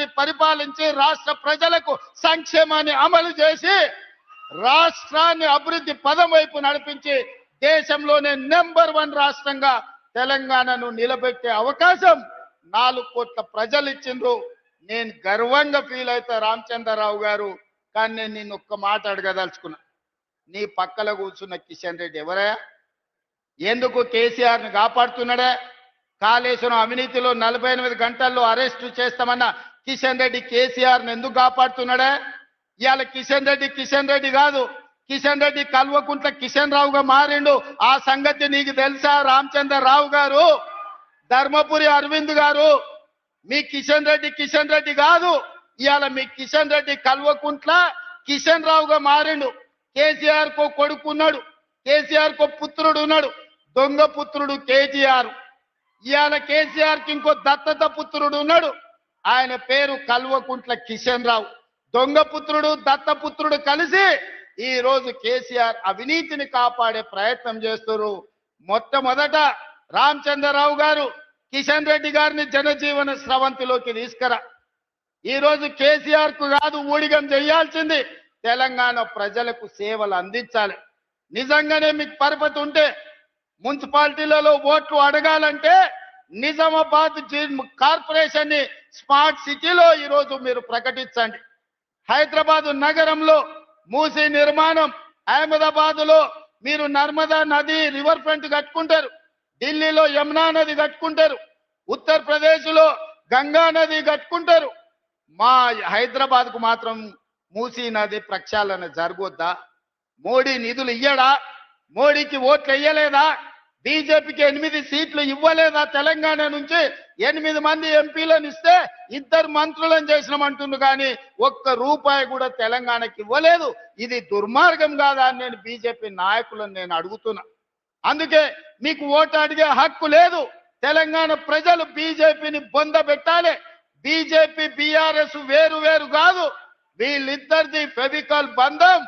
రాష్ట్రాన్ని పరిపాలించి రాష్ట్ర ప్రజలకు సంక్షేమాన్ని అమలు చేసి రాష్ట్రాన్ని అభివృద్ధి పదం వైపు నడిపించి దేశంలోనే నెంబర్ వన్ రాష్ట్రంగా తెలంగాణను నిలబెట్టే అవకాశం నాలుగు కోట్ల ప్రజలు ఇచ్చిండ్రు నేను గర్వంగా ఫీల్ అవుతా రామచంద్రరావు గారు కానీ నేను నిన్ను ఒక్క మాట అడగదలుచుకున్నా. నీ పక్కల కూర్చున్న కిషన్ రెడ్డి ఎవరయ్యా? ఎందుకు కేసీఆర్ని కాపాడుతున్నాడే? కాళేశ్వరం అవినీతిలో నలభై ఎనిమిది గంటల్లో అరెస్టు చేస్తామన్న కిషన్ రెడ్డి కేసీఆర్ని ఎందుకు కాపాడుతున్నాడే? ఇవాళ కిషన్ రెడ్డి కిషన్ రెడ్డి కాదు. కిషన్ రెడ్డి కల్వకుంట్ల కిషన్ రావుగా మారిండు. ఆ సంగతి నీకు తెలుసా? రామచంద్ర రావు గారు ధర్మపురి అరవింద్ గారు మీ కిషన్ రెడ్డి కిషన్ రెడ్డి కాదు. ఇవాళ మీ కిషన్ రెడ్డి కల్వకుంట్ల కిషన్ రావుగా మారిండు. కేసీఆర్ కో కొడుకున్నాడు. కేసీఆర్ కో పుత్రుడు ఉన్నాడు దొంగ పుత్రుడు కేజీఆర్ ఇవాళ కేసీఆర్కి ఇంకో దత్తత పుత్రుడు ఉన్నాడు. ఆయన పేరు కల్వకుంట్ల కిషన్ రావు. దొంగ పుత్రుడు దత్తపుత్రుడు కలిసి ఈ రోజు కేసీఆర్ అవినీతిని కాపాడే ప్రయత్నం చేస్తున్నారు మొట్టమొదట రామచంద్రరావు గారు కిషన్ రెడ్డి గారిని జనజీవన స్రవంతిలోకి తీసుకురా. ఈ రోజు కేసీఆర్కు కాదు ఊడిగం చేయాల్సింది తెలంగాణ ప్రజలకు సేవలు అందించాలి. నిజంగానే మీకు పరపతి ఉంటే మున్సిపాలిటీలలో ఓట్లు అడగాలంటే నిజామాబాద్ కార్పొరేషన్ని స్మార్ట్ సిటీలో ఈరోజు మీరు ప్రకటించండి. హైదరాబాద్ నగరంలో మూసీ నిర్మాణం అహ్మదాబాద్లో మీరు నర్మదా నది రివర్ ఫ్రంట్ కట్టుకుంటారు ఢిల్లీలో యమునా నది కట్టుకుంటారు ఉత్తరప్రదేశ్లో గంగా నది కట్టుకుంటారు. మా హైదరాబాద్కు మాత్రం మూసీ నది ప్రక్షాళన జరగొద్దా? మోడీ నిధులు ఇయ్యడా? మోడీకి ఓట్లు ఇయ్యలేదా? బీజేపీకి ఎనిమిది సీట్లు ఇవ్వలేదా తెలంగాణ నుంచి? ఎనిమిది మంది ఎంపీలను ఇస్తే ఇద్దరు మంత్రులను చేసినామంటుండు కానీ ఒక్క రూపాయి కూడా తెలంగాణకి ఇవ్వలేదు. ఇది దుర్మార్గం కాదా అని నేను బీజేపీ నాయకులను నేను అడుగుతున్నా. అందుకే మీకు ఓటు అడిగే హక్కు లేదు. తెలంగాణ ప్రజలు బీజేపీని బొంద పెట్టాలి. బీజేపీ బీఆర్ఎస్ వేరు వేరు కాదు. వీళ్ళిద్దరిది ఫెవికల్ బంధం.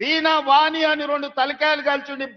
వీణ వాణి అని రెండు తలకాయలు కలిసి